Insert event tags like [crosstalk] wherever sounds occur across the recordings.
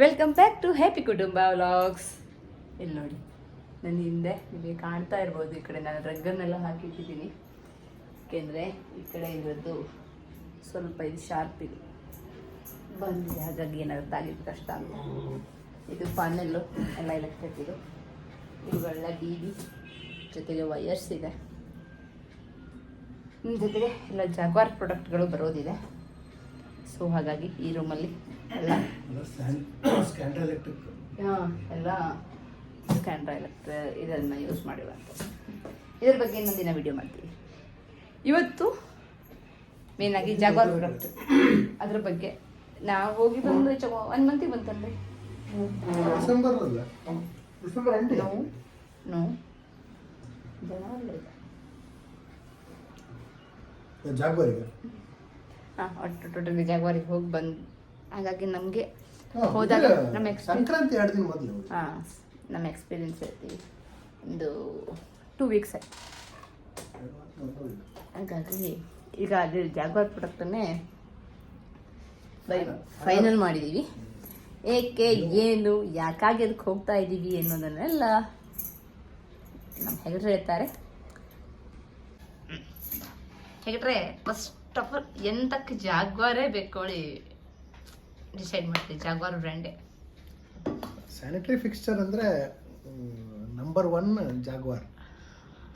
Welcome back to happy ಕುಟುಂಬ vlogs ಇಲ್ಲಿ ನೋಡಿ, ನನ್ನ ಹಿಂದೆ ನಿಮಗೆ ಕಾಣ್ತಾ ಇರ್ಬೋದು, ಈ ಕಡೆ ನಾನು ರಗ್ಗನ್ನೆಲ್ಲ ಹಾಕಿಟ್ಟಿದ್ದೀನಿ. ಏಕೆಂದರೆ ಈ ಕಡೆ ಇರೋದು ಸ್ವಲ್ಪ ಇದು ಶಾರ್ಪ್ ಇದೆ. ಬಂದಿದೆ, ಹಾಗಾಗಿ ಏನಾದ್ರು ತಾಗಿದ್ದು ಕಷ್ಟ ಅಂತ ಇದು ಪಾನೆಲ್ಲು ಎಲ್ಲ ಎಲೆಕ್ಟ್ರಿಕ್ ಇದು. ಇವುಗಳೆಲ್ಲ ಡಿ ಬಿ ಜೊತೆಗೆ ವೈಯರ್ಸ್ ಇದೆ. ನಿಮ್ಮ ಜೊತೆಗೆ ಎಲ್ಲ ಜಾಗ್ವಾರ್ ಪ್ರಾಡಕ್ಟ್ಗಳು ಬರೋದಿದೆ. ಸೊ ಹಾಗಾಗಿ ಈ ರೂಮಲ್ಲಿ ಎಲ್ಲ ಸ್ಕ್ಯಾಂಡಲ್ ಎಲೆಕ್ಟ್ರಿಕ್ ಹಾಂ ಎಲ್ಲ ಸ್ಕ್ಯಾಂಡ್ರಾ ಎಲೆಕ್ಟ್ರ ಇದನ್ನು ಯೂಸ್ ಮಾಡಿರುವಂಥ ಇದ್ರ ಬಗ್ಗೆ ಇನ್ನೊಂದಿನ ದಿನ ವಿಡಿಯೋ ಮಾಡ್ತೀವಿ. ಇವತ್ತು ಮೇಯ್ನಾಗಿ ಜಾಗ್ವಾರ್ ಪ್ರಾಡಕ್ಟ್ ಅದ್ರ ಬಗ್ಗೆ ನಾವು ಹೋಗಿ ಬಂದು ಹೆಚ್ಚು ಒನ್ ಮಂತಿಗೆ ಬಂತಂದ್ರೆ? ಡಿಸೆಂಬರ್ ಅಲ್ಲ ಡಿಸೆಂಬರ್ ಎಂಟು ನೋ ನೋ ಜನವರಿ ಜಾಗ್ವಾರಿಗೆ ಹಾಂ ಒಟ್ಟು ಟೋಟಲಿ ವಿಜಯವಾರಿಗೆ ಹೋಗಿ ಬಂದು ಹಾಗಾಗಿ ನಮಗೆ ಹೋದಾಗ ನಮ್ಮ ಎಕ್ಸ್ಪೀರಿಯನ್ಸ್ ಸಂಕ್ರಾಂತಿ ಎರಡು ದಿನ ಮೊದಲು. ಹಾಂ ನಮ್ಮ ಎಕ್ಸ್ಪೀರಿಯನ್ಸ್ ಐತಿ. ಒಂದು ಟೂ ವೀಕ್ಸ್ ಆಯ್ತು. ಹಾಗಾಗಿ ಈಗ ಅಲ್ಲಿ ಜಾಗ್ವಾರ್ ಪ್ರಾಡಕ್ಟನ್ನೇ ಬೈ ಫೈನಲ್ ಮಾಡಿದ್ದೀವಿ ಏಕೆ ಏನು ಯಾಕಾಗಿ ಅದಕ್ಕೆ ಹೋಗ್ತಾ ಇದ್ದೀವಿ ಅನ್ನೋದನ್ನೆಲ್ಲ ನಮ್ಮ ಹೆಗಡ್ರೆ ಹೇಳ್ತಾರೆ. ಹೆಗಡ್ರೆ ಫಸ್ಟ್ ಆಲ್ ಎಂತಕ್ಕೆ ಜಾಗ್ವಾರೇ ಬೇಕೋಳಿ. ಡಿಸೈಡ್ ಮಾಡ್ತೀವಿ ಜಾಗ್ವಾರ್ ಬ್ರ್ಯಾಂಡೇ ಸ್ಯಾನಿಟರಿ ಫಿಕ್ಸ್ಚರ್ ಅಂದರೆ number one Jaguar.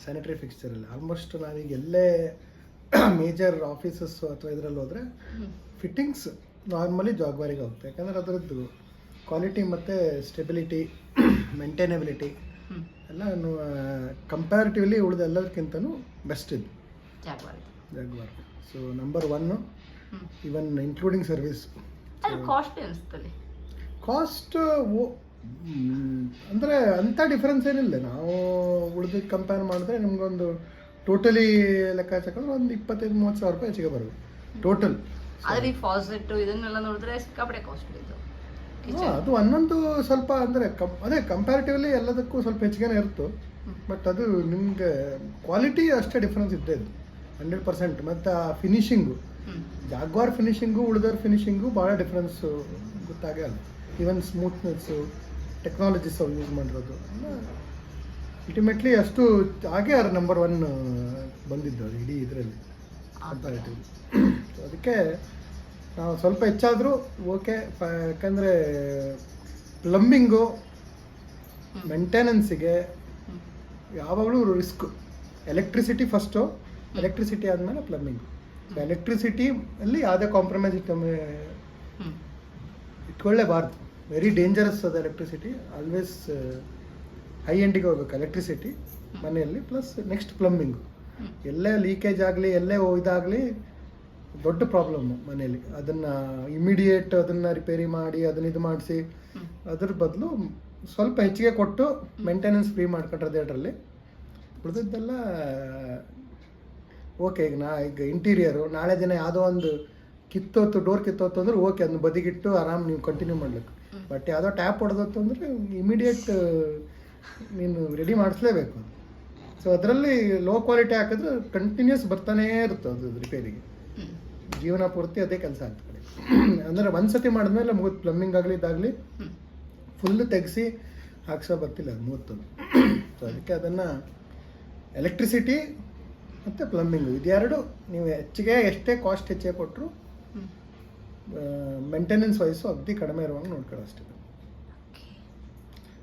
Sanitary fixture ಅಲ್ಲಿ. ಆಲ್ಮೋಸ್ಟ್ ನಾವೀಗ ಎಲ್ಲೇ ಮೇಜರ್ ಆಫೀಸಸ್ ಅಥವಾ ಇದರಲ್ಲಿ ಹೋದರೆ ಫಿಟ್ಟಿಂಗ್ಸ್ ನಾರ್ಮಲಿ ಜಾಗ್ವಾರಿಗೆ ಹೋಗುತ್ತೆ. ಯಾಕಂದರೆ ಅದರದ್ದು ಕ್ವಾಲಿಟಿ ಮತ್ತು ಸ್ಟೆಬಿಲಿಟಿ ಮೇಂಟೈನಬಿಲಿಟಿ ಎಲ್ಲ ಕಂಪ್ಯಾರಿಟಿವ್ಲಿ ಉಳಿದ ಎಲ್ಲದಕ್ಕಿಂತನೂ ಬೆಸ್ಟ್ ಇದು. Jaguar. Jaguar. So number one even including service ಅದು ಕಾಸ್ಟ್ಲಿ ಅನಿಸ್ತದೆ ಕಾಸ್ಟ್ ಅಂದರೆ ಅಂಥ ಡಿಫ್ರೆನ್ಸ್ ಏನಿಲ್ಲ. ನಾವು ಉಳಿದಕ್ಕೆ ಕಂಪೇರ್ ಮಾಡಿದ್ರೆ ನಿಮಗೊಂದು ಟೋಟಲಿ ಲೆಕ್ಕಾಚಾರ ಒಂದು ಇಪ್ಪತ್ತೈದು ಮೂವತ್ತು ಸಾವಿರ ರೂಪಾಯಿ ಹೆಚ್ಚಿಗೆ ಬರುತ್ತೆ. ಟೋಟಲ್ ಆದ್ರೆ ಈ ಫಾಸೆಟ್ ಇದನ್ನೆಲ್ಲ ನೋಡಿದ್ರೆ ಸಿಕ್ಕಾಪಟ್ಟೆ ಕಾಸ್ಟ್ಲಿ ಇದು ಅದು ಒಂದೊಂದು ಸ್ವಲ್ಪ ಅಂದರೆ ಕಂ ಅದೇ ಕಂಪ್ಯಾರಿಟಿವ್ಲಿ ಎಲ್ಲದಕ್ಕೂ ಸ್ವಲ್ಪ ಹೆಚ್ಚಿಗೆನೇ ಇರ್ತು ಬಟ್ ಅದು ನಿಮಗೆ ಕ್ವಾಲಿಟಿ ಅಷ್ಟೇ ಡಿಫ್ರೆನ್ಸ್ ಇದ್ದೇ ಇದು ಹಂಡ್ರೆಡ್ ಪರ್ಸೆಂಟ್. ಮತ್ತು ಆ ಫಿನಿಶಿಂಗು ಹ್ಮ್. ಜಾಗ್ವಾರ್ ಫಿನಿಶಿಂಗು ಉಳಿದವ್ರ ಫಿನಿಶಿಂಗು ಭಾಳ ಡಿಫ್ರೆನ್ಸು ಗೊತ್ತಾಗೇ ಅಲ್ಲ. ಈವನ್ ಸ್ಮೂತ್ನೆಸ್ಸು ಟೆಕ್ನಾಲಜೀಸ್ ಅವ್ರು ಯೂಸ್ ಮಾಡಿರೋದು. ಅಲ್ಟಿಮೇಟ್ಲಿ ಅಷ್ಟು ಹಾಗೆ ಅವ್ರ ನಂಬರ್ ಒನ್ ಬಂದಿದ್ದು ಅವ್ರು ಇಡೀ ಇದರಲ್ಲಿ ಕಂಪ್ಯಾರಿಟಿವ್ ಸೊ ಅದಕ್ಕೆ ನಾವು ಸ್ವಲ್ಪ ಹೆಚ್ಚಾದರೂ ಓಕೆ ಯಾಕಂದರೆ ಪ್ಲಂಬಿಂಗು ಮೆಂಟೆನೆನ್ಸಿಗೆ. ಯಾವಾಗಲೂ ರಿಸ್ಕು ಎಲೆಕ್ಟ್ರಿಸಿಟಿ ಫಸ್ಟು ಎಲೆಕ್ಟ್ರಿಸಿಟಿ ಆದಮೇಲೆ ಪ್ಲಂಬಿಂಗ್ ಸೊ ಎಲೆಕ್ಟ್ರಿಸಿಟಿ ಅಲ್ಲಿ ಯಾವುದೇ ಕಾಂಪ್ರಮೈಸ್ ಇಟ್ಕೊಳ್ಳೇಬಾರ್ದು. ವೆರಿ ಡೇಂಜರಸ್ ಅದು ಎಲೆಕ್ಟ್ರಿಸಿಟಿ ಆಲ್ವೇಸ್ ಹೈ ಎಂಡಿಗೆ ಹೋಗ್ಬೇಕು ಎಲೆಕ್ಟ್ರಿಸಿಟಿ ಮನೆಯಲ್ಲಿ ಪ್ಲಸ್ ನೆಕ್ಸ್ಟ್ ಪ್ಲಂಬಿಂಗು. ಎಲ್ಲೇ ಲೀಕೇಜ್ ಆಗಲಿ ಎಲ್ಲೇ ಇದಾಗಲಿ ದೊಡ್ಡ ಪ್ರಾಬ್ಲಮ್ಮು ಮನೆಯಲ್ಲಿ. ಅದನ್ನು ಇಮಿಡಿಯೇಟ್ ಅದನ್ನು ರಿಪೇರಿ ಮಾಡಿ ಅದನ್ನ ಇದು ಮಾಡಿಸಿ. ಅದ್ರ ಬದಲು ಸ್ವಲ್ಪ ಹೆಚ್ಚಿಗೆ ಕೊಟ್ಟು ಮೇಂಟೆನೆನ್ಸ್ ಫ್ರೀ ಮಾಡ್ಕೊಂಡ್ರೆ ಅದರಲ್ಲಿ. ಉಳಿದಿದ್ದೆಲ್ಲ ಓಕೆ ಈಗ ನಾ ಈಗ ಇಂಟೀರಿಯರು ನಾಳೆ ದಿನ ಯಾವುದೋ ಒಂದು ಕಿತ್ತೋತು ಡೋರ್ ಕಿತ್ತೋತು ಅಂದ್ರೆ ಓಕೆ ಅದನ್ನ ಬದಿಗಿಟ್ಟು ಆರಾಮ್ ನೀವು ಕಂಟಿನ್ಯೂ ಮಾಡ್ಲಿಕ್ಕೆ ಬಟ್ ಯಾವುದೋ ಟ್ಯಾಪ್ ಹೊಡೆದತ್ತು ಅಂದರೆ ಇಮಿಡಿಯೇಟ್ ನೀನು ರೆಡಿ ಮಾಡಿಸ್ಲೇಬೇಕು. ಸೊ ಅದರಲ್ಲಿ ಲೋ ಕ್ವಾಲಿಟಿ ಹಾಕಿದ್ರೆ ಕಂಟಿನ್ಯೂಸ್ ಬರ್ತಾನೇ ಇರುತ್ತೆ ಅದು ರಿಪೇರಿಗೆ ಜೀವನ ಪೂರ್ತಿ ಅದೇ ಕೆಲಸ ಆಗ್ತದೆ [clears throat] ಅಂದರೆ ಒಂದು ಸತಿ ಮಾಡಿದ್ಮೇಲೆ ಮುಗಿದು ಪ್ಲಮ್ಮಿಂಗ್ ಆಗಲಿ ಇದಾಗಲಿ ಫುಲ್ ತೆಗೆಸಿ ಹಾಕ್ಸೋ ಬರ್ತಿಲ್ಲ ಅದು ಮೂವತ್ತೊಂದು. ಸೊ ಅದಕ್ಕೆ ಅದನ್ನು ಎಲೆಕ್ಟ್ರಿಸಿಟಿ ಮತ್ತು ಪ್ಲಂಬಿಂಗು ಇದೆರಡು ನೀವು ಹೆಚ್ಚಿಗೆ ಎಷ್ಟೇ ಕಾಸ್ಟ್ ಹೆಚ್ಚಿಗೆ ಕೊಟ್ಟರು ಮೇಂಟೆನೆನ್ಸ್ ವಯಸ್ಸು ಅಗ್ದಿ ಕಡಿಮೆ ಇರುವಂಗೆ ನೋಡ್ಕೊಳ್ಳೋ ಅಷ್ಟೇ.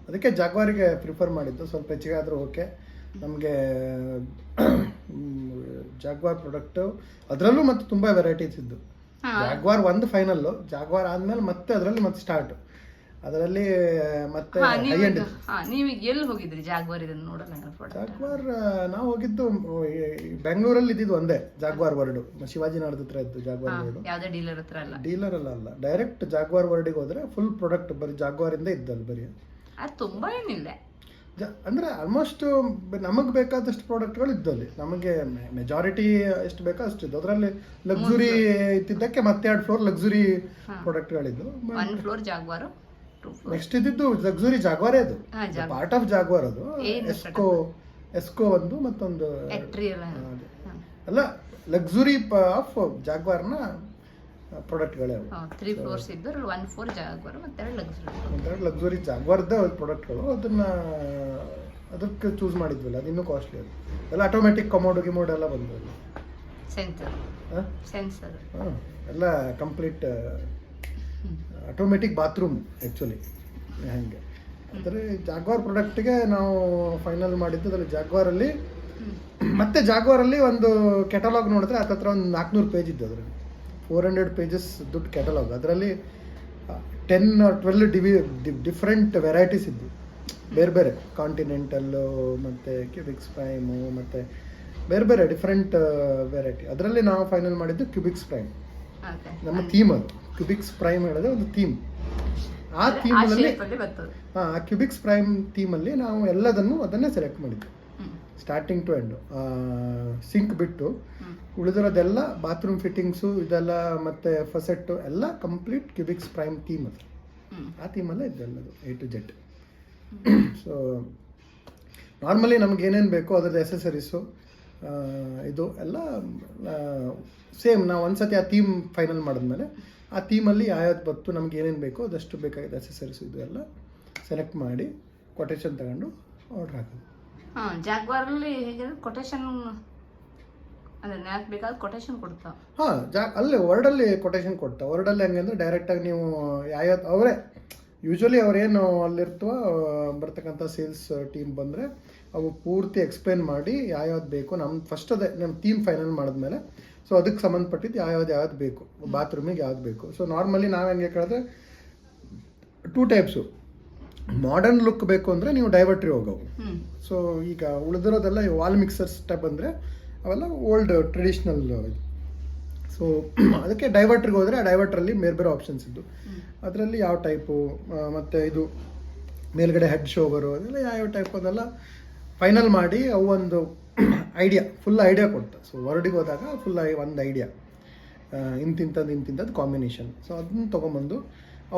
ಅದಕ್ಕೆ ಜಾಗ್ವಾರಿಗೆ ಪ್ರಿಫರ್ ಮಾಡಿದ್ದು. ಸ್ವಲ್ಪ ಹೆಚ್ಚಿಗೆ ಆದರೂ ಓಕೆ. ನಮಗೆ ಜಾಗ್ವಾರ್ ಪ್ರಾಡಕ್ಟು ಅದರಲ್ಲೂ ಮತ್ತು ತುಂಬ ವೆರೈಟೀಸ್ ಇದ್ದು. ಜಾಗ್ವಾರ್ ಒಂದು ಫೈನಲ್ಲು ಜಾಗ್ವಾರ್ ಆದಮೇಲೆ ಮತ್ತೆ ಅದರಲ್ಲಿ ಮತ್ತೆ ಸ್ಟಾರ್ಟ್ ಅದರಲ್ಲಿ ಮತ್ತೆ ನೀವೀಗ ಎಲ್ಲಿ ಹೋಗಿದ್ರಿ ಜಾಗ್ವಾರ್ ಇದನ್ನು ಜಾಗ್ವಾರ್ ನಾವು ಹೋಗಿದ್ದು ಬೆಂಗಳೂರಲ್ಲಿ ಇದ್ದಿದ್ದು ಒಂದೇ ಜಾಗ್ವಾರ್ ವರ್ಡ್ ಶಿವಾಜಿ ನಾಡ್ ಹತ್ರ ಇತ್ತು ಜಾಗ್ವಾರ್ ವರ್ಡ್ ಯಾವ್ದೇ ಡೀಲರ್ ಹತ್ರ ಅಲ್ಲ. ಡೀಲರ್ ಅಲ್ಲ ಅಲ್ಲ. ಡೈರೆಕ್ಟ್ ಜಾಗ್ವಾರ್ ವರ್ಡಿಗೆ ಹೋದ್ರೆ ಫುಲ್ ಪ್ರಾಡಕ್ಟ್ ಬರೀ ಜಾಗ್ವಾರಿಂದ ಇದ್ದಲ್ಲ ಬರೀ. ಅದು ತುಂಬಾ ಏನಿಲ್ಲ. ಅಂದ್ರೆ ಆಲ್ಮೋಸ್ಟ್ ನಮಗೆ ಬೇಕಾದಷ್ಟು ಪ್ರಾಡಕ್ಟ್ಗಳು ಇದ್ದಲ್ಲಿ ನಮಗೆ ಮೆಜಾರಿಟಿ ಎಷ್ಟು ಬೇಕೋ ಅಷ್ಟು ಇದ್ದು. ಅದರಲ್ಲಿ ಲಕ್ಸುರಿ ಇತ್ತಿದ್ದಕ್ಕೆ ಮತ್ತೆ ಎರಡು ಫ್ಲೋರ್ ಲಕ್ಸುರಿ. ಪ್ರಾಡಕ್ಟ್ಗಳಿದ್ದು ಫ್ಲೋರ್ ಜಾಗ್ವಾರು. ನೆಕ್ಸ್ಟ್ ಇದ್ದಿದ್ದು ಲಕ್ಸುರಿ ಜಾಗ್ವಾರೇ ಅದು. ಪಾರ್ಟ್ ಆಫ್ ಜಾಗ್ವಾರ್ ಅದು. ಎಸ್ಕೋ ಎಸ್ಕೋ ಒಂದು ಮತ್ತೊಂದು ಅಲ್ಲ. ಲಕ್ಸುರಿ ಆಫ್ ಜಾಗ್ವಾರ್ನ ಪ್ರಾಡಕ್ಟ್ಗಳೇ ಅವು. ತ್ರೀ ಫ್ಲೋರ್ಸ್ ಇದ್ದು ಅದ್ರಲ್ಲಿ ಒನ್ ಫೋರ್ ಜಾಗ್ವಾರ್ ಮತ್ತೆರಡು ಲಕ್ಸುರಿ ಒಂದೆರಡು ಲಕ್ಸುರಿ ಜಾಗ್ವಾರ್ದ ಪ್ರಾಡಕ್ಟ್ಗಳು ಅದನ್ನ ಅದಕ್ಕೆ ಚೂಸ್ ಮಾಡಿದ್ವಲ್ಲ ಅದು ಇನ್ನೂ ಕಾಸ್ಟ್ಲಿ ಅದು. ಎಲ್ಲ ಆಟೋಮೆಟಿಕ್ ಕಮೋಡ್ ಗಿಮೋಡ್ ಎಲ್ಲ ಬಂದವು ಸೆನ್ಸರ್ ಸೆನ್ಸರ್ ಎಲ್ಲ ಕಂಪ್ಲೀಟ್ ಆಟೋಮೆಟಿಕ್ ಬಾತ್ರೂಮ್ ಆ್ಯಕ್ಚುಲಿ ಹಾಗೆ. ಅಂದರೆ ಜಾಗ್ವಾರ್ ಪ್ರಾಡಕ್ಟ್ಗೆ ನಾವು ಫೈನಲ್ ಮಾಡಿದ್ದು ಅದರಲ್ಲಿ ಜಾಗ್ವಾರಲ್ಲಿ ಮತ್ತೆ ಜಾಗ್ವಾರಲ್ಲಿ ಒಂದು ಕೆಟಲಾಗ್ ನೋಡಿದ್ರೆ ಹತ್ರ ಒಂದು ನಾಲ್ಕುನೂರು ಪೇಜ್ ಇದ್ದು ಅದರಲ್ಲಿ. ಫೋರ್ ಹಂಡ್ರೆಡ್ ಪೇಜಸ್ ದುಡ್ಡು ಕೆಟಲಾಗ್ ಅದರಲ್ಲಿ ಟೆನ್ ಟ್ವೆಲ್ ಡಿವಿ ಡಿಫ್ರೆಂಟ್ ವೆರೈಟೀಸ್ ಇದ್ದು. ಬೇರೆ ಬೇರೆ. ಕಾಂಟಿನೆಂಟಲ್ಲು ಮತ್ತು ಕ್ಯೂಬಿಕ್ಸ್ ಪ್ರೈಮು ಮತ್ತು ಬೇರೆ ಬೇರೆ ಡಿಫ್ರೆಂಟ್ ವೆರೈಟಿ ಅದರಲ್ಲಿ ನಾವು ಫೈನಲ್ ಮಾಡಿದ್ದು ಕ್ಯೂಬಿಕ್ಸ್ ಪ್ರೈಮ್ ನಮ್ಮ ಥೀಮ್ ಅದು. ಕ್ಯೂಬಿಕ್ಸ್ ಪ್ರೈಮ್ ಹೇಳಿದ್ರೆ ಒಂದು ಥೀಮ್ ಆ ಥೀಮಲ್ಲಿ ಹಾಂ ಆ ಕ್ಯೂಬಿಕ್ಸ್ ಪ್ರೈಮ್ ಥೀಮಲ್ಲಿ ನಾವು ಎಲ್ಲದನ್ನು ಅದನ್ನೇ ಸೆಲೆಕ್ಟ್ ಮಾಡಿದ್ವಿ ಸ್ಟಾರ್ಟಿಂಗ್ ಟು ಎಂಡು ಸಿಂಕ್ ಬಿಟ್ಟು ಉಳಿದಿರೋದೆಲ್ಲ ಬಾತ್ರೂಮ್ ಫಿಟ್ಟಿಂಗ್ಸು ಇದೆಲ್ಲ ಮತ್ತು ಫಸೆಟ್ಟು ಎಲ್ಲ ಕಂಪ್ಲೀಟ್ ಕ್ಯೂಬಿಕ್ಸ್ ಪ್ರೈಮ್ ಥೀಮ್ ಅದು. ಆ ಥೀಮಲ್ಲೇ ಇದೆಲ್ಲದು A to Z so normally ನಮ್ಗೆ ಏನೇನು ಬೇಕೋ ಅದ್ರದ್ದು ಎಸೆಸರೀಸು ಇದು ಎಲ್ಲ ಸೇಮ್ ನಾವು ಒಂದ್ಸತಿ ಆ ಥೀಮ್ ಫೈನಲ್ ಮಾಡಿದ್ಮೇಲೆ ಆ ಥೀಮಲ್ಲಿ ಯಾವ್ಯಾವ್ದು ಬತ್ತು ನಮ್ಗೆ ಏನೇನು ಬೇಕೋ ಅದಷ್ಟು ಬೇಕಾಗಿದೆ ಅಸೆಸರೀಸ್ ಇದು ಎಲ್ಲ ಸೆಲೆಕ್ಟ್ ಮಾಡಿ ಕೊಟೇಶನ್ ತಗೊಂಡು ಆರ್ಡ್ರ್ ಹಾಕೋದು. ಹಾ ಜಾಗ್ವಾರಲ್ಲಿ ಹೇಗೆ ಕೊಟೇಶನ್ ಯಾಕೆ ಬೇಕಾದ್ರೆ ಕೊಟೇಶನ್ ಕೊಡ್ತಾ ಹಾಂ ಜಾ ಅಲ್ಲೇ ವರ್ಡಲ್ಲಿ ಕೊಟೇಶನ್ ಕೊಡ್ತಾ. ವರ್ಡಲ್ಲಿ ಹೆಂಗೆ ಅಂದರೆ ಡೈರೆಕ್ಟಾಗಿ ನೀವು ಯಾವ್ಯಾವ ಅವರೇ ಯೂಶ್ವಲಿ ಅವರೇನು ಅಲ್ಲಿರ್ತವ ಬರ್ತಕ್ಕಂಥ ಸೇಲ್ಸ್ ಟೀಮ್ ಬಂದರೆ ಅವು ಪೂರ್ತಿ ಎಕ್ಸ್ಪ್ಲೇನ್ ಮಾಡಿ ಯಾವ್ಯಾವ್ದು ಬೇಕು. ನಮ್ಮ ಫಸ್ಟ್ ಅದೇ ನಮ್ಮ ಟೀಮ್ ಫೈನಲ್ ಮಾಡಿದ್ಮೇಲೆ. ಸೊ ಅದಕ್ಕೆ ಸಂಬಂಧಪಟ್ಟಿದ್ದು ಯಾವ್ಯಾವ್ದು ಯಾವ್ದು ಬೇಕು. ಬಾತ್ರೂಮಿಗೆ ಯಾವ್ದು ಬೇಕು. ಸೊ ನಾರ್ಮಲಿ ನಾವು ಹೆಂಗೆ ಕೇಳಿದ್ರೆ ಟೂ ಟೈಪ್ಸು ಮಾಡರ್ನ್ ಲುಕ್ ಬೇಕು ಅಂದರೆ ನೀವು ಡೈವರ್ಟ್ರಿ ಹೋಗೋವು. ಸೊ ಈಗ ಉಳಿದಿರೋದೆಲ್ಲ ವಾಲ್ ಮಿಕ್ಸರ್ಸ್ ಟೈಪ್ ಅಂದರೆ ಅವೆಲ್ಲ ಓಲ್ಡ್ ಟ್ರೆಡಿಷ್ನಲ್ ಇದು. ಸೊ [clears throat] ಅದಕ್ಕೆ ಡೈವರ್ಟ್ರಿಗೆ ಹೋದರೆ ಆ ಡೈವರ್ಟ್ರಲ್ಲಿ ಬೇರೆ ಬೇರೆ ಆಪ್ಷನ್ಸ್ ಇದ್ದು. ಅದರಲ್ಲಿ ಯಾವ ಟೈಪು ಮತ್ತು ಇದು ಮೇಲ್ಗಡೆ ಹೆಡ್ ಶೋವರು ಅದೆಲ್ಲ ಯಾವ ಟೈಪ್ ಅದೆಲ್ಲ ಫೈನಲ್ ಮಾಡಿ ಅವು ಒಂದು ಐಡಿಯಾ ಫುಲ್ ಐಡಿಯಾ ಕೊಡ್ತ. ಸೊ ವರ್ಡಿಗೆ ಹೋದಾಗ ಫುಲ್ ಒಂದು ಐಡಿಯಾ ಇಂತಿಂಥದ್ದು ಇಂತಿಂಥದ್ದು ಕಾಂಬಿನೇಷನ್ ಸೊ ಅದನ್ನ ತೊಗೊಂಬಂದು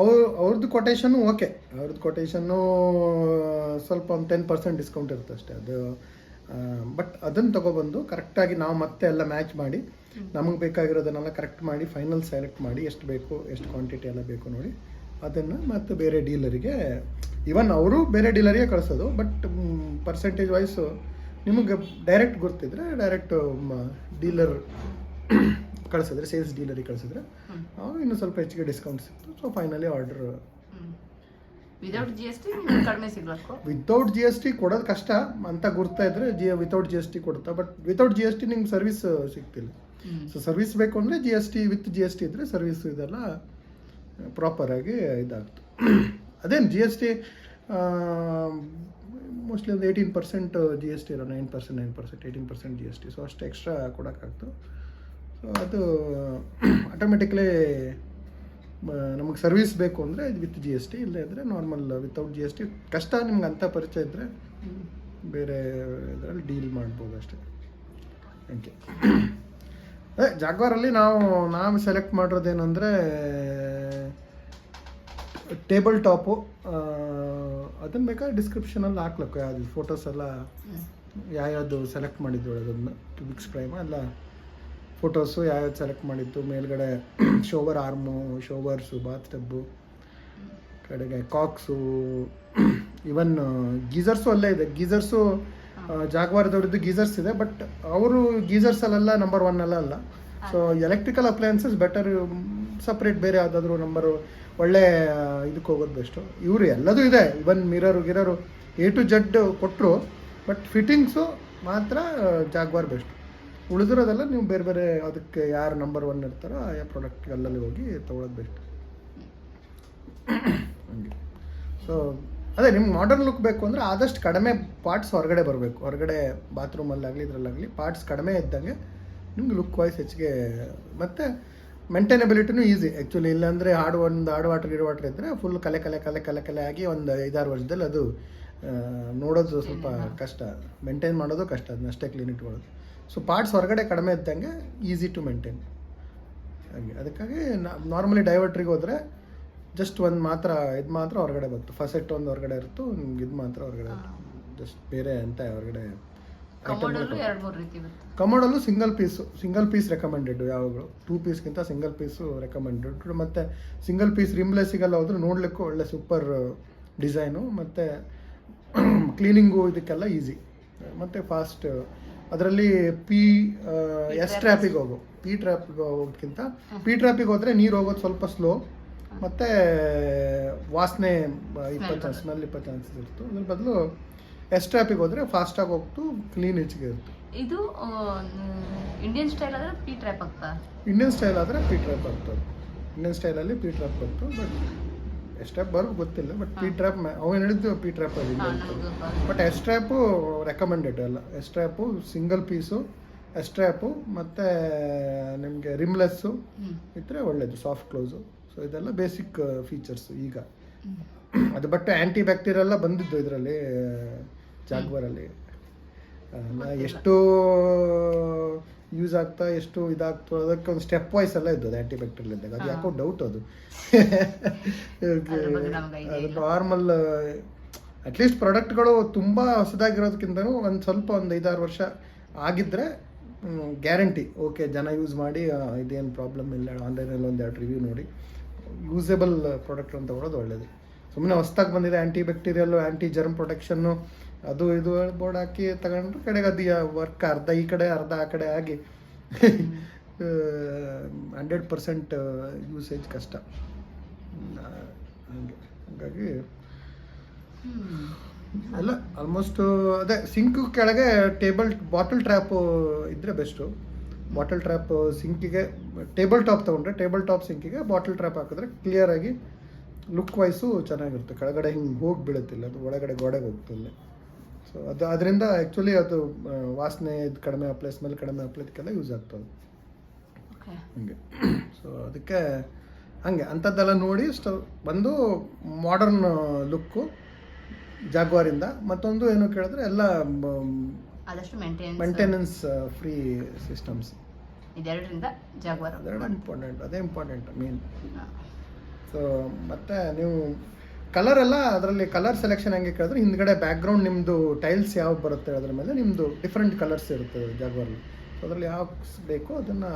ಅವ್ರು ಅವ್ರದ್ದು ಕೊಟೇಶನ್ನು ಓಕೆ ಅವ್ರದ್ದು ಕೊಟೇಶನ್ನು ಸ್ವಲ್ಪ ಒಂದು ಟೆನ್ ಪರ್ಸೆಂಟ್ ಡಿಸ್ಕೌಂಟ್ ಇರುತ್ತೆ ಅಷ್ಟೇ. ಅದು ಬಟ್ ಅದನ್ನು ತಗೊಬಂದು ಕರೆಕ್ಟಾಗಿ ನಾವು ಮತ್ತೆ ಎಲ್ಲ ಮ್ಯಾಚ್ ಮಾಡಿ ನಮಗೆ ಬೇಕಾಗಿರೋದನ್ನೆಲ್ಲ ಕರೆಕ್ಟ್ ಮಾಡಿ ಫೈನಲ್ ಸೆಲೆಕ್ಟ್ ಮಾಡಿ ಎಷ್ಟು ಬೇಕು ಎಷ್ಟು ಕ್ವಾಂಟಿಟಿ ಎಲ್ಲ ಬೇಕು ನೋಡಿ ಅದನ್ನು ಮತ್ತು ಬೇರೆ ಡೀಲರಿಗೆ ಇವನ್ ಅವರು ಬೇರೆ ಡೀಲರಿಗೆ ಕಳಿಸೋದು ಬಟ್ ಪರ್ಸೆಂಟೇಜ್ ವೈಸು ನಿಮಗೆ ಡೈರೆಕ್ಟ್ ಗೊತ್ತಿದ್ರೆ ಡೈರೆಕ್ಟ್ ಡೀಲರ್ ಕಳಿಸಿದ್ರೆ ಸೇಲ್ಸ್ ಡೀಲರಿಗೆ ಕಳಿಸಿದ್ರೆ ಇನ್ನೂ ಸ್ವಲ್ಪ ಹೆಚ್ಚಿಗೆ ಡಿಸ್ಕೌಂಟ್ ಸಿಕ್ತು so finally order without G S T ಕಡಿಮೆ ಸಿಗ್ಬೇಕು. ವಿತೌಟ್ ಜಿ ಎಸ್ ಟಿ ಕೊಡೋದು ಕಷ್ಟ ಅಂತ ಗುರ್ತಾ ಇದ್ರೆ G without G S T ಕೊಡ್ತಾ but without G S T ನಿಮ್ಗೆ ಸರ್ವಿಸ್ ಸಿಗ್ತಿಲ್ಲ. ಸೊ ಸರ್ವಿಸ್ ಬೇಕು ಅಂದರೆ G S T with G S T ಇದ್ದರೆ ಸರ್ವಿಸ್ ಇದೆಲ್ಲ ಪ್ರಾಪರಾಗಿ ಇದಾಗ್ತು. ಅದೇನು ಜಿ ಎಸ್ ಟಿ ಮೋಸ್ಟ್ಲಿ ಒಂದು eighteen percent G S T ಇರೋ nine percent nine percent eighteen percent G S T so ಅಷ್ಟು ಎಕ್ಸ್ಟ್ರಾ ಕೊಡೋಕ್ಕಾಗ್ತು. ಸೊ ಅದು ಆಟೋಮೆಟಿಕ್ಲಿ ನಮಗೆ ಸರ್ವಿಸ್ ಬೇಕು ಅಂದರೆ ವಿತ್ ಜಿ ಎಸ್ ಟಿ ಇಲ್ಲದೇ ಇದ್ದರೆ normal without G S T ಕಷ್ಟ ನಿಮ್ಗೆ ಅಂಥ ಪರಿಚಯ ಇದ್ದರೆ ಬೇರೆ ಇದರಲ್ಲಿ ಡೀಲ್ ಮಾಡ್ಬೋದು ಅಷ್ಟೇ. ಥ್ಯಾಂಕ್ ಯು ಅದೇ ಜಾಗ್ವಾರಲ್ಲಿ ನಾವು ನಾವು ಸೆಲೆಕ್ಟ್ ಮಾಡಿರೋದೇನೆಂದರೆ ಟೇಬಲ್ ಟಾಪು ಅದನ್ನು ಬೇಕಾದ್ರೆ ಡಿಸ್ಕ್ರಿಪ್ಷನಲ್ಲಿ ಹಾಕ್ಲಕ್ಕ. ಯಾವುದು ಫೋಟೋಸ್ ಎಲ್ಲ ಯಾವ್ಯಾವುದು ಸೆಲೆಕ್ಟ್ ಮಾಡಿದ್ದು ಅದನ್ನು ಕ್ಯೂಬಿಕ್ಸ್ ಪ್ರೈಮ್ ಎಲ್ಲ. ಫೋಟೋಸು ಯಾವ್ಯಾವ್ದು ಸೆಲೆಕ್ಟ್ ಮಾಡಿತ್ತು ಮೇಲ್ಗಡೆ shower arm showers bath tub ಕಡೆಗೆ ಕಾಕ್ಸು ಇವನ್ ಗೀಸರ್ಸು ಅಲ್ಲೇ ಇದೆ. ಗೀಸರ್ಸು ಜಾಗವಾರದವ್ರದ್ದು ಗೀಸರ್ಸ್ ಇದೆ ಬಟ್ ಅವರು ಗೀಸರ್ಸಲ್ಲೆಲ್ಲ ನಂಬರ್ ಒನ್ ಅಲ್ಲ ಅಲ್ಲ. So electrical appliances better separate ಬೇರೆ ಯಾವುದಾದ್ರೂ ನಂಬರು ಒಳ್ಳೆ ಇದಕ್ಕೆ ಹೋಗೋದು ಬೆಸ್ಟು ಇವರು ಎಲ್ಲದೂ ಇದೆ. ಇವನ್ ಮಿರರು ಗಿರರು ಎ ಟು ಜಡ್ ಕೊಟ್ಟರು ಬಟ್ ಫಿಟ್ಟಿಂಗ್ಸು ಮಾತ್ರ ಜಾಗ್ವಾರ್ ಬೆಸ್ಟ್ ಉಳಿದಿರೋದೆಲ್ಲ ನೀವು ಬೇರೆ ಬೇರೆ ಅದಕ್ಕೆ ಯಾರು ನಂಬರ್ ಒನ್ ಇರ್ತಾರೋ ಆ ಪ್ರಾಡಕ್ಟ್ ಅಲ್ಲಲ್ಲಿ ಹೋಗಿ ತೊಗೊಳೋದು ಬೆಸ್ಟ್ ಹಂಗೆ. ಸೊ ಅದೇ ನಿಮ್ಗೆ ಮಾಡರ್ನ್ ಲುಕ್ ಬೇಕು ಅಂದರೆ ಆದಷ್ಟು ಕಡಿಮೆ ಪಾರ್ಟ್ಸ್ ಹೊರಗಡೆ ಬರಬೇಕು. ಹೊರಗಡೆ ಬಾತ್ರೂಮಲ್ಲಾಗಲಿ ಇದರಲ್ಲಾಗಲಿ ಪಾರ್ಟ್ಸ್ ಕಡಿಮೆ ಇದ್ದಂಗೆ ನಿಮ್ಗೆ ಲುಕ್ ವೈಸ್ ಹೆಚ್ಚಿಗೆ ಮತ್ತು ಮೇಂಟೈನಬಿಲಿಟಿನೂ ಈಸಿ ಆ್ಯಕ್ಚುಲಿ ಇಲ್ಲಾಂದರೆ ಹಾಡು ಒಂದು ಹಾಡು ವಾಟರ್ ಗಿಡ ವಾಟರ್ ಇದ್ದರೆ ಫುಲ್ ಕಲೆ ಕಲೆ ಕಲೆ ಕಲೆ ಕಲೆ ಆಗಿ ಒಂದು ಐದಾರು ವರ್ಷದಲ್ಲಿ ಅದು ನೋಡೋದು ಸ್ವಲ್ಪ ಕಷ್ಟ. ಮೇಂಟೈನ್ ಮಾಡೋದು ಕಷ್ಟ. ಅದನ್ನಷ್ಟೇ ಕ್ಲೀನ್ ಇಟ್ಕೊಳ್ಳೋದು. ಸೊ ಪಾರ್ಟ್ಸ್ ಹೊರಗಡೆ ಕಡಿಮೆ ಇದ್ದಂಗೆ ಈಸಿ ಟು ಮೇಂಟೈನ್ ಹಾಗೆ ಅದಕ್ಕಾಗಿ ನಾರ್ಮಲಿ ಡೈವರ್ಟ್ರಿಗೆ ಹೋದರೆ ಜಸ್ಟ್ ಒಂದು ಮಾತ್ರ ಇದು ಮಾತ್ರ ಹೊರಗಡೆ ಬಂತು. ಫಸೆಟ್ ಒಂದು ಹೊರಗಡೆ ಇರುತ್ತು ನಿಮ್ಗೆ ಇದು ಮಾತ್ರ ಹೊರಗಡೆ ಜಸ್ಟ್ ಬೇರೆ ಅಂತ ಹೊರಗಡೆ ಕಮೋಡಲ್ಲೂ ಎರಡು ಮೂರು ರೀತಿ ಬರುತ್ತೆ. ಕಮೋಡಲ್ಲೂ single piece single piece recommended ಯಾವಾಗಲೂ. ಟೂ ಪೀಸ್ಗಿಂತ ಸಿಂಗಲ್ ಪೀಸು ರೆಕಮೆಂಡೆಡ್ ಮತ್ತು ಸಿಂಗಲ್ ಪೀಸ್ ರಿಮ್ಲೆಸ್ಸಿಗೆಲ್ಲ ಹೋದ್ರೆ ನೋಡಲಿಕ್ಕೂ ಒಳ್ಳೆ ಸೂಪರ್ ಡಿಸೈನು ಮತ್ತು ಕ್ಲೀನಿಂಗು ಇದಕ್ಕೆಲ್ಲ ಈಸಿ ಮತ್ತು ಫಾಸ್ಟ್ ಅದರಲ್ಲಿ ಪಿ ಎಸ್ ಟ್ರ್ಯಾಪಿಗೆ ಹೋಗು. ಪಿ ಟ್ರ್ಯಾಪಿಗೆ ಹೋಗೋದಕ್ಕಿಂತ ಪಿ ಟ್ರ್ಯಾಪಿಗೆ ಹೋದರೆ ನೀರು ಹೋಗೋದು ಸ್ವಲ್ಪ ಸ್ಲೋ ಮತ್ತು ವಾಸನೆ ಇಪ್ಪತ್ತು ಚಾನ್ಸ್ ಸ್ಮೆಲ್ ಇಪ್ಪತ್ತು ಚಾನ್ಸಸ್ ಇರುತ್ತೆ ಅದ್ರ ಬದಲು ಎಸ್ ಟ್ರ್ಯಾಪಿಗೆ ಹೋದರೆ ಫಾಸ್ಟಾಗಿ ಹೋಗ್ತು ಕ್ಲೀನ್ ಹೆಚ್ಚಿಗೆ ಇರುತ್ತೆ. ಇದು ಇಂಡಿಯನ್ ಸ್ಟೈಲ್ ಆದ್ರೆ ಪಿ ಟ್ರಾಪ್ ಆಗ್ತಾ? ಇಂಡಿಯನ್ ಸ್ಟೈಲ್ ಆದರೆ ಪಿ ಟ್ರಾಪ್ ಆಗ್ತದೆ. ಇಂಡಿಯನ್ ಸ್ಟೈಲಲ್ಲಿ ಪಿ ಟ್ರಾಪ್ ಬಂತು ಬಟ್ ಎಸ್ಟ್ರ್ಯಾಪ್ ಬರ್ ಗೊತ್ತಿಲ್ಲ ಬಟ್ ಪಿ ಟ್ರ್ಯಾಪ್ ಅವನು ಹೇಳಿದ್ದು? P trap but S trap recommended ಅಲ್ಲ. ಎಸ್ಟ್ರ್ಯಾಪು ಸಿಂಗಲ್ ಪೀಸು ಎಸ್ಟ್ರ್ಯಾಪು ಮತ್ತು ನಿಮಗೆ ರಿಮ್ಲೆಸ್ಸು ಇದ್ರೆ ಇದ್ದರೆ ಒಳ್ಳೆಯದು ಸಾಫ್ಟ್ ಕ್ಲೋಸು ಸೊ ಇದೆಲ್ಲ ಬೇಸಿಕ್ ಫೀಚರ್ಸ್ ಈಗ. ಹ್ಮ್. ಅದು ಬಟ್ ಆ್ಯಂಟಿ ಬ್ಯಾಕ್ಟೀರಿಯಲ್ಲ ಬಂದಿದ್ದು ಇದರಲ್ಲಿ ಜಾಗ್ವರಲ್ಲಿ. ಎಷ್ಟು ಯೂಸ್ ಆಗ್ತಾ ಎಷ್ಟು ಇದಾಗ್ತೋ ಅದಕ್ಕೆ ಒಂದು ಸ್ಟೆಪ್ ವೈಸ್ ಎಲ್ಲ ಇದ್ದು ಅದು ಆ್ಯಂಟಿಬ್ಯಾಕ್ಟೀರಿಯಲ್ ಇದ್ದಾಗ. ಅದು ಯಾಕೋ ಡೌಟ್ ಅದು. ನಾರ್ಮಲ್ ಅಟ್ಲೀಸ್ಟ್ ಪ್ರಾಡಕ್ಟ್ಗಳು ತುಂಬ ಹೊಸದಾಗಿರೋದಕ್ಕಿಂತನೂ ಒಂದು ಸ್ವಲ್ಪ ಒಂದು ಐದಾರು ವರ್ಷ ಆಗಿದ್ದರೆ ಗ್ಯಾರಂಟಿ ಓಕೆ ಜನ ಯೂಸ್ ಮಾಡಿ ಇದೇನು ಪ್ರಾಬ್ಲಮ್ ಇಲ್ಲ ಆನ್ಲೈನಲ್ಲಿ ಒಂದು ಎರಡು ರಿವ್ಯೂ ನೋಡಿ. ಯೂಸೇಬಲ್ ಪ್ರಾಡಕ್ಟ್ ಅಂತ ತಗೊಳ್ಳೋದು ಒಳ್ಳೇದು. ಸುಮ್ಮನೆ ಹೊಸ್ದಾಗಿ ಬಂದಿದೆ ಆ್ಯಂಟಿ ಬ್ಯಾಕ್ಟೀರಿಯಲ್ಲು ಆ್ಯಂಟಿ ಜರ್ಮ್ ಪ್ರೊಟೆಕ್ಷನ್ನು ಅದು ಇದು ಬೋರ್ಡ್ ಹಾಕಿ ತಗೊಂಡ್ರೆ ಕಡೆಗೆ ಅದು ವರ್ಕ್ ಅರ್ಧ ಈ ಕಡೆ ಅರ್ಧ ಆ ಕಡೆ ಆಗಿ ಹಂಡ್ರೆಡ್ ಪರ್ಸೆಂಟ್ ಯೂಸೇಜ್ ಕಷ್ಟ. ಹಂಗೆ. ಹಾಗಾಗಿ ಅಲ್ಲ ಆಲ್ಮೋಸ್ಟು ಅದೇ ಸಿಂಕ್ ಕೆಳಗೆ ಟೇಬಲ್ ಬಾಟಲ್ ಟ್ರ್ಯಾಪ್ ಇದ್ರೆ ಬೆಸ್ಟು ಬಾಟಲ್ ಟ್ರ್ಯಾಪ್ ಸಿಂಕಿಗೆ ಟೇಬಲ್ ಟಾಪ್ ತೊಗೊಂಡ್ರೆ ಟೇಬಲ್ ಟಾಪ್ ಸಿಂಕಿಗೆ ಬಾಟಲ್ ಟ್ರ್ಯಾಪ್ ಹಾಕಿದ್ರೆ ಕ್ಲಿಯರ್ ಆಗಿ ಲುಕ್ ವೈಸು ಚೆನ್ನಾಗಿರುತ್ತೆ. ಕೆಳಗಡೆ ಹಿಂಗೆ ಹೋಗಿ ಬೀಳುತ್ತಿಲ್ಲ ಅದು ಒಳಗಡೆ ಗೋಡೆಗೆ ಹೋಗ್ತಿಲ್ಲ. ಸೊ ಅದು ಅದರಿಂದ ಆ್ಯಕ್ಚುಲಿ ಅದು ವಾಸನೆ ಇದು ಕಡಿಮೆ ಅಪ್ಲೈ ಸ್ಮೆಲ್ ಕಡಿಮೆ ಅಪ್ಲೈದಕ್ಕೆಲ್ಲ ಯೂಸ್ ಆಗ್ತದೆ. ಹಂಗೆ. ಸೊ ಅದಕ್ಕೆ ಹಂಗೆ ಅಂಥದ್ದೆಲ್ಲ ನೋಡಿ ಸ್ಟವ್ ಒಂದು ಮಾಡರ್ನ್ ಲುಕ್ಕು ಜಾಗ್ವಾರಿಂದ ಮತ್ತೊಂದು ಏನು ಕೇಳಿದ್ರೆ ಎಲ್ಲ ಆದಷ್ಟು ಮೇಂಟೆನೆನ್ಸ್ ಮೇಂಟೆನೆನ್ಸ್ ಫ್ರೀ ಸಿಸ್ಟಮ್ಸ್ ಇದೆರಡರಿಂದ ಜಾಗ್ವಾರ್ ಅದೆರಡು ಇಂಪಾರ್ಟೆಂಟ್ ಅದೇ ಇಂಪಾರ್ಟೆಂಟ್ ಮೇನ್ ಸೊ ಮತ್ತು ನೀವು ಕಲರ್ ಎಲ್ಲ ಅದರಲ್ಲಿ ಕಲರ್ ಸೆಲೆಕ್ಷನ್ ಹೆಂಗೆ ಕೇಳಿದ್ರೆ ಹಿಂದ್ಗಡೆ ಬ್ಯಾಕ್ಗ್ರೌಂಡ್ ನಿಮ್ಮದು ಟೈಲ್ಸ್ ಯಾವ ಬರುತ್ತೆ ಅದ್ರ ಮೇಲೆ ನಿಮ್ಮದು ಡಿಫ್ರೆಂಟ್ ಕಲರ್ಸ್ ಇರುತ್ತೆ ಜಾಗ್ವಾರಲ್ಲಿ ಸೊ ಅದರಲ್ಲಿ ಯಾವ ಬೇಕೋ ಅದನ್ನು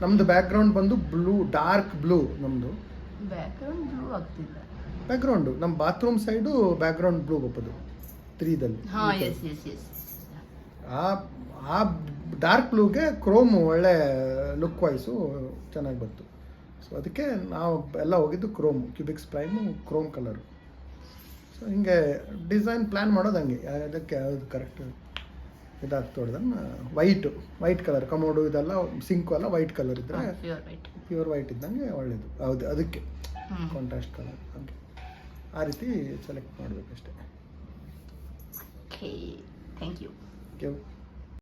ನಮ್ಮದು ಬ್ಯಾಕ್ಗ್ರೌಂಡ್ ಬಂದು ಬ್ಲೂ ಡಾರ್ಕ್ ಬ್ಲೂ ನಮ್ಮದು ಬ್ಯಾಕ್ಗ್ರೌಂಡ್ ಬ್ಲೂ ಆಗ್ತಿಲ್ಲ. ಬ್ಯಾಕ್ಗ್ರೌಂಡು ನಮ್ಮ ಬಾತ್ರೂಮ್ ಸೈಡು ಬ್ಯಾಕ್ಗ್ರೌಂಡ್ ಬ್ಲೂ ಬಪ್ಪದು ತ್ರೀದಲ್ಲಿ ಆ ಆ ಡಾರ್ಕ್ ಬ್ಲೂಗೆ ಕ್ರೋಮ್ ಒಳ್ಳೆ ಲುಕ್ ವೈಸು ಚೆನ್ನಾಗಿ ಬಂತು ಸೊ ಅದಕ್ಕೆ ನಾವು ಎಲ್ಲ ಹೋಗಿದ್ದು chrome Cubix Prime chrome colour so ಹಿಂಗೆ ಡಿಸೈನ್ ಪ್ಲ್ಯಾನ್ ಮಾಡೋದು ಹಂಗೆ. ಅದಕ್ಕೆ ಯಾವುದು ಕರೆಕ್ಟ್ ಇದಾಗ ಹೊಡೆದನ್ನು ವೈಟು ವೈಟ್ ಕಲರ್ ಕಮೋಡು ಇದೆಲ್ಲ ಸಿಂಕು ಎಲ್ಲ ವೈಟ್ ಕಲರ್ ಇದ್ದರೆ ಪ್ಯೂರ್ ವೈಟ್ ಇದ್ದಂಗೆ ಒಳ್ಳೇದು. ಹೌದು ಅದಕ್ಕೆ ಕಾಂಟ್ರಾಸ್ಟ್ ಕಲರ್ ಹಾಗೆ. ಆ ರೀತಿ ಸೆಲೆಕ್ಟ್ ಮಾಡಬೇಕಷ್ಟೇ. Thank you okay